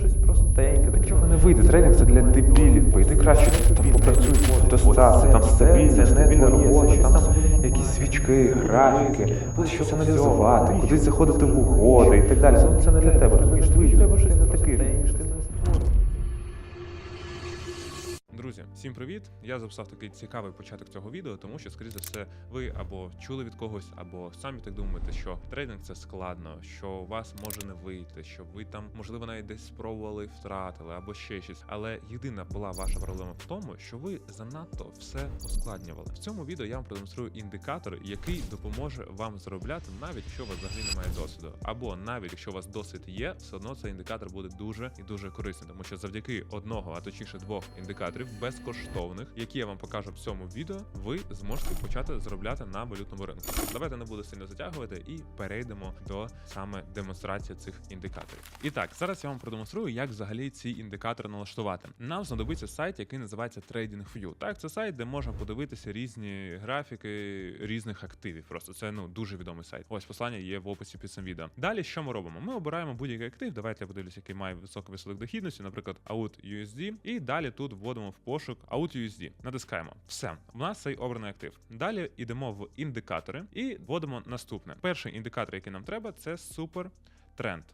щось простеньке, нічого чого не вийде. Тренінг це для дебілів. Пойди краще там попрацюй до ста, там стабільність, стабільна робота, там, якісь свічки, графіки, щось аналізувати, кудись заходити в угоди і так далі. Це, це не для тебе, розумієш? Тобі треба щось не таке. Всім привіт! Я записав такий цікавий початок цього відео, тому що, скоріше за все, ви або чули від когось, або самі так думаєте, що трейдинг це складно, що у вас може не вийти, що ви там, можливо, навіть десь спробували, втратили, або ще щось. Але єдина була ваша проблема в тому, що ви занадто все ускладнювали. В цьому відео я вам продемонструю індикатор, який допоможе вам заробляти, навіть якщо у вас взагалі немає досвіду, або навіть якщо у вас досвід є, все одно цей індикатор буде дуже і дуже корисним, тому що завдяки одного, а точніше двох індикаторів безкоштовних, які я вам покажу в цьому відео, ви зможете почати заробляти на валютному ринку. Давайте не буду сильно затягувати і перейдемо до саме демонстрації цих індикаторів. І так, зараз я вам продемонструю, як взагалі ці індикатори налаштувати. Нам знадобиться сайт, який називається TradingView. Так, це сайт, де можна подивитися різні графіки різних активів. Просто це ну дуже відомий сайт. Ось послання є в описі під цим відео. Далі що ми робимо? Ми обираємо будь-який актив. Давайте я подивлюся, який має високий висоток дохідності, наприклад, AUT USD. І далі тут вводимо в пошук AUT USD. Натискаємо. Все, у нас цей обраний актив. Далі йдемо в індикатори і вводимо наступне. Перший індикатор, який нам треба, це супер тренд.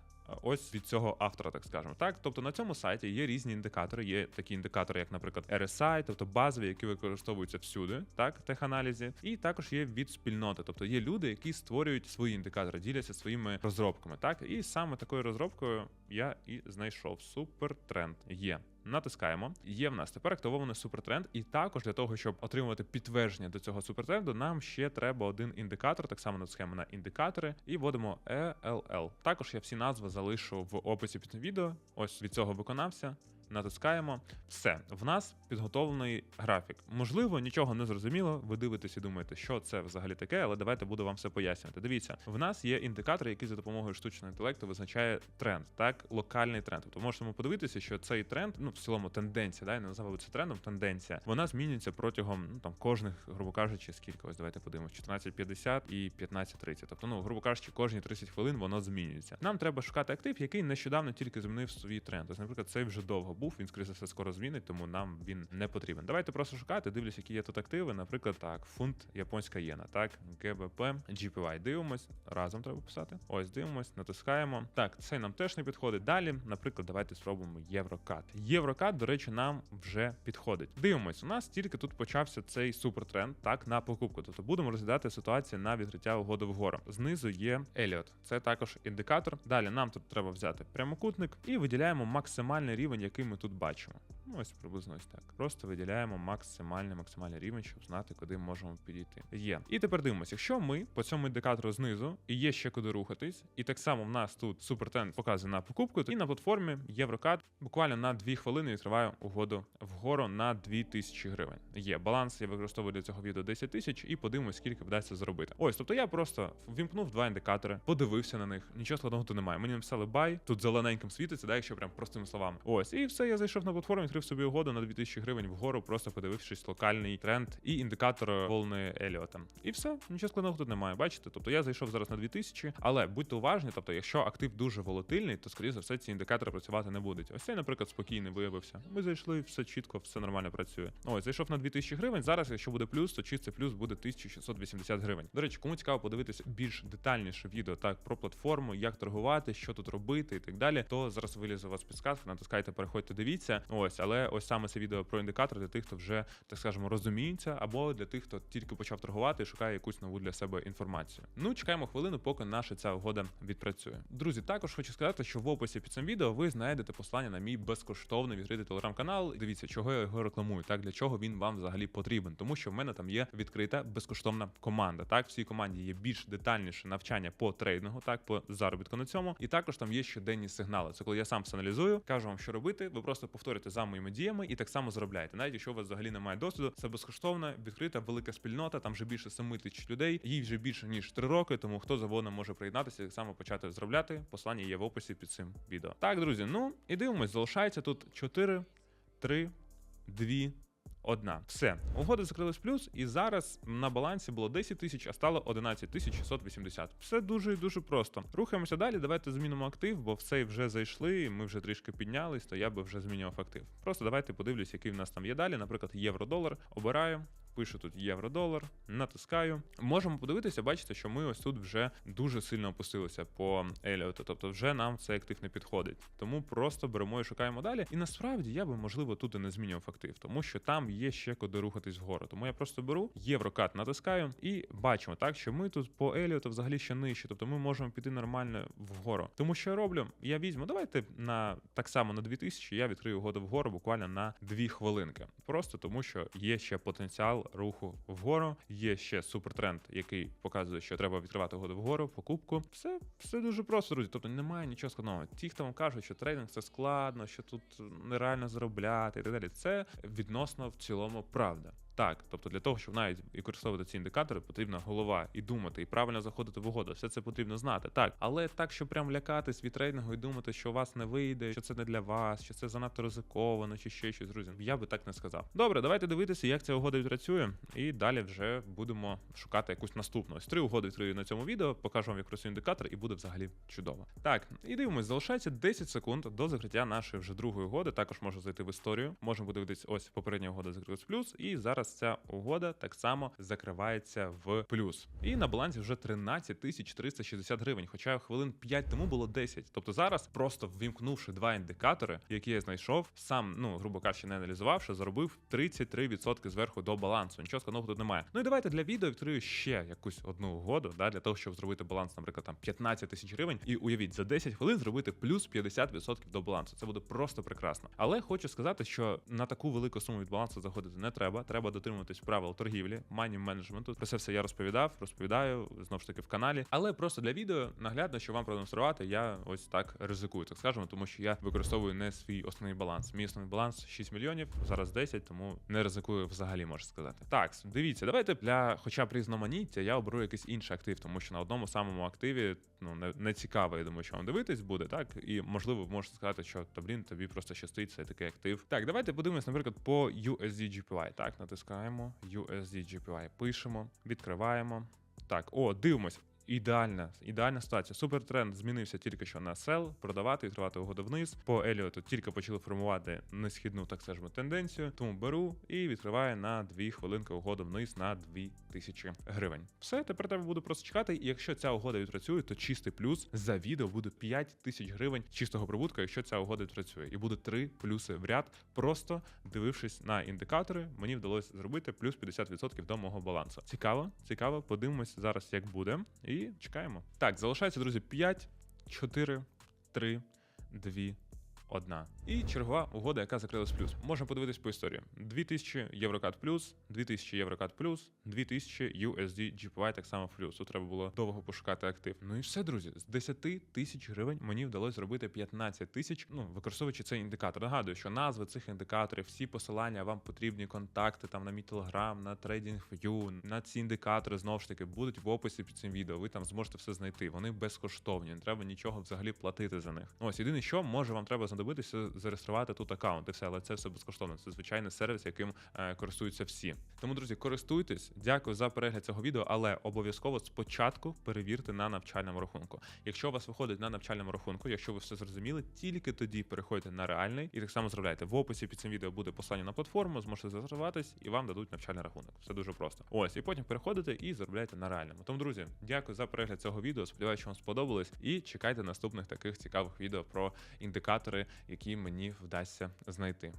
Ось від цього автора, так скажемо. Так, тобто на цьому сайті є різні індикатори. Є такі індикатори, як, наприклад, RSI, тобто базові, які використовуються всюди, так, теханалізі, і також є від спільноти. Тобто є люди, які створюють свої індикатори, діляться своїми розробками. Так, і саме такою розробкою я і знайшов супертренд. Є. Натискаємо. Є в нас тепер активований супертренд, і також для того, щоб отримувати підтвердження до цього супертренду, нам ще треба один індикатор. Так само натискаємо на індикатори і вводимо ELL. Також я всі назви залишу в описі під відео. Ось від цього виконався. Натискаємо все. В нас підготовлений графік. Можливо, нічого не зрозуміло. Ви дивитесь і думаєте, що це взагалі таке, але давайте буду вам все пояснювати. Дивіться, в нас є індикатор, який за допомогою штучного інтелекту визначає тренд, так локальний тренд. Тобто можемо подивитися, що цей тренд, ну в цілому тенденція, да, я не називаю це трендом. Тенденція вона змінюється протягом ну там кожних, грубо кажучи, скільки ось давайте подивимось, 14.50 і 15.30. Тобто, ну грубо кажучи, кожні 30 хвилин воно змінюється. Нам треба шукати актив, який нещодавно тільки змінив свій тренд. Ось, наприклад, цей вже довго був. Він скоріше все скоро змінить, тому нам він не потрібен. Давайте просто шукати. Дивлюсь, які є тут активи. Наприклад, так, фунт японська єна, так, ГБП, GPY. Дивимось. Разом треба писати. Ось дивимось, натискаємо. Так, цей нам теж не підходить. Далі, наприклад, давайте спробуємо Єврокат. Єврокат, до речі, нам вже підходить. Дивимось, у нас тільки тут почався цей супертренд, так, на покупку. Тобто будемо розглядати ситуацію на відкриття угоди вгору. Знизу є Еліот. Це також індикатор. Далі нам тут треба взяти прямокутник і виділяємо максимальний рівень, який ми тут бачимо. Ну, ось приблизно ось так. Просто виділяємо максимальний максимальний рівень, щоб знати, куди можемо підійти. Є. І тепер дивимося, якщо ми по цьому індикатору знизу і є ще куди рухатись, і так само в нас тут супертенд показує на покупку, і на платформі Єврокат буквально на 2 хвилини відкриває угоду вгору на 2000 гривень. Є баланс, я використовую для цього відео 10 тисяч і подивимось, скільки вдасться зробити. Ось, тобто я просто ввімкнув два індикатори, подивився на них. Нічого складного тут немає. Мені написали бай, тут зелененьким світиться, да, якщо прям простими словами. Ось, і все, я зайшов на платформу, відкрив собі угоду на 2000 гривень вгору, просто подивившись локальний тренд і індикатор волни Еліота. І все, нічого складного тут немає. Бачите? Тобто я зайшов зараз на 2000, але будьте уважні, тобто, якщо актив дуже волатильний, то скоріше за все ці індикатори працювати не будуть. Ось цей, наприклад, спокійний виявився. Ми зайшли, все чітко, все нормально працює. Ось, зайшов на 2000 гривень. Зараз, якщо буде плюс, то чистий плюс буде 1680 гривень. До речі, кому цікаво подивитися більш детальніше відео так про платформу, як торгувати, що тут робити і так далі, то зараз вилізе у вас підсказка, натискайте, переходьте, дивіться. Ось, але ось саме це відео про індикатор для тих, хто вже так скажемо розуміється, або для тих, хто тільки почав торгувати і шукає якусь нову для себе інформацію. Ну, чекаємо хвилину, поки наша ця угода відпрацює. Друзі, також хочу сказати, що в описі під цим відео ви знайдете послання на мій безкоштовний відкритий телеграм-канал. Дивіться, чого я його рекламую, так для чого він вам взагалі потрібен, тому що в мене там є відкрита безкоштовна команда. Так, в цій команді є більш детальніше навчання по трейдингу, так по заробітку на цьому, і також там є щоденні сигнали. Це коли я сам все аналізую, кажу вам, що робити. Ви просто повторюєте за моїми діями і так само заробляєте. Навіть якщо у вас взагалі немає досвіду, це безкоштовна, відкрита, велика спільнота. Там вже більше 7 тисяч людей. Їй вже більше ніж 3 роки. Тому хто завгодно може приєднатися і так само почати заробляти. Послання є в описі під цим відео. Так, друзі, ну і дивимось, залишається тут 4, 3, 2, одна. Все, угода закрилась плюс, і зараз на балансі було 10 тисяч, а стало 11 тисяч 680. Все дуже і дуже просто. Рухаємося далі. Давайте змінимо актив, бо в цей вже зайшли. Ми вже трішки піднялись, то я би вже змінював актив. Просто давайте подивлюсь, який в нас там є далі. Наприклад, євро-долар. Обираю. Пишу тут євро-долар, натискаю. Можемо подивитися, бачите, що ми ось тут вже дуже сильно опустилися по Еліоту. Тобто, вже нам цей актив не підходить. Тому просто беремо і шукаємо далі. І насправді я би, можливо, тут і не змінював актив, тому що там є ще куди рухатись вгору. Тому я просто беру єврокат, натискаю і бачимо так, що ми тут по Еліоту взагалі ще нижче. Тобто ми можемо піти нормально вгору. Тому що я роблю, я візьму, давайте на так само на 2000 я відкрию угоду вгору буквально на 2 хвилинки. Просто тому, що є ще потенціал руху вгору, є ще супертренд, який показує, що треба відкривати угоду вгору, покупку. Все, все дуже просто, друзі. Тобто немає нічого складного. Ті, хто вам кажуть, що трейдинг це складно, що тут нереально заробляти і так далі. Це відносно в цілому правда. Так, тобто для того, щоб навіть використовувати ці індикатори, потрібна голова і думати, і правильно заходити в угоду. Все це потрібно знати. Так, але так, щоб прям лякатись від трейдингу і думати, що у вас не вийде, що це не для вас, що це занадто ризиковано, чи ще щось, друзі. Я би так не сказав. Добре, давайте дивитися, як ця угода відпрацює, і далі вже будемо шукати якусь наступну. Ось три угоди відкрию на цьому відео, покажу вам, як працює індикатор, і буде взагалі чудово. Так, і дивимось, залишається 10 секунд до закриття нашої вже другої угоди. Також можна зайти в історію. Можемо подивитись, ось попередня угода закрилась плюс, і зараз ця угода так само закривається в плюс. І на балансі вже 13 тисяч 360 гривень. Хоча хвилин 5 тому було 10. Тобто зараз, просто ввімкнувши два індикатори, які я знайшов, сам, ну грубо кажучи, не аналізувавши, заробив 33% зверху до балансу. Нічого складного тут немає. Ну і давайте для відео відкрию ще якусь одну угоду, да, для того, щоб зробити баланс, наприклад, там 15 тисяч гривень. І уявіть, за 10 хвилин зробити плюс 50% до балансу. Це буде просто прекрасно. Але хочу сказати, що на таку велику суму від балансу заходити не треба. Треба дотримуватись правил торгівлі, мані менеджменту. Про це все я розповідав, розповідаю знову ж таки в каналі. Але просто для відео наглядно, щоб вам продемонструвати, я ось так ризикую, так скажемо, тому що я використовую не свій основний баланс. Мій основний баланс 6 мільйонів, зараз 10, тому не ризикую взагалі, можна сказати. Так, дивіться, давайте для хоча б різноманіття я оберу якийсь інший актив, тому що на одному самому активі ну не, не цікаво, я думаю, що вам дивитись буде, так і можливо, ви можете сказати, що та блін, тобі просто щастить це такий актив. Так, давайте подивимось, наприклад, по USD GPY. Так, натискаємо USD GPY, пишемо, відкриваємо. Так, о, дивимось. Ідеальна, ідеальна ситуація. Супертренд змінився тільки що на сел, продавати, відкривати угоду вниз. По Еліоту тільки почали формувати несхідну, так скажемо, тенденцію. Тому беру і відкриваю на 2 хвилинки угоду вниз на 2000 гривень. Все, тепер треба буду просто чекати. І якщо ця угода відпрацює, то чистий плюс за відео буде 5 тисяч гривень чистого прибутку, якщо ця угода відпрацює. І буде 3 плюси в ряд. Просто дивившись на індикатори, мені вдалося зробити плюс 50% до мого балансу. Цікаво, цікаво. Подивимось зараз, як буде. І чекаємо. Так, залишається, друзі, 5, 4, 3, 2, одна. І чергова угода, яка закрилась плюс. Можна подивитись по історії. 2000 єврокат плюс, 2000 єврокат плюс, 2000 USD GPY так само плюс. Тут треба було довго пошукати актив. Ну і все, друзі. З 10 тисяч гривень мені вдалося зробити 15 тисяч, ну використовуючи цей індикатор. Нагадую, що назви цих індикаторів, всі посилання вам потрібні контакти там на мій телеграм, на TradingView, на ці індикатори знову ж таки будуть в описі під цим відео. Ви там зможете все знайти. Вони безкоштовні, не треба нічого взагалі платити за них. Ось єдине, що може вам треба знадобитися зареєструвати тут аккаунт і все, але це все безкоштовно. Це звичайний сервіс, яким е, користуються всі. Тому, друзі, користуйтесь. Дякую за перегляд цього відео, але обов'язково спочатку перевірте на навчальному рахунку. Якщо у вас виходить на навчальному рахунку, якщо ви все зрозуміли, тільки тоді переходьте на реальний і так само зробляйте. В описі під цим відео буде посилання на платформу, зможете зареєструватись і вам дадуть навчальний рахунок. Все дуже просто. Ось, і потім переходите і заробляєте на реальному. Тому, друзі, дякую за перегляд цього відео. Сподіваюся, що вам сподобалось. І чекайте наступних таких цікавих відео про індикатори, які мені вдасться знайти.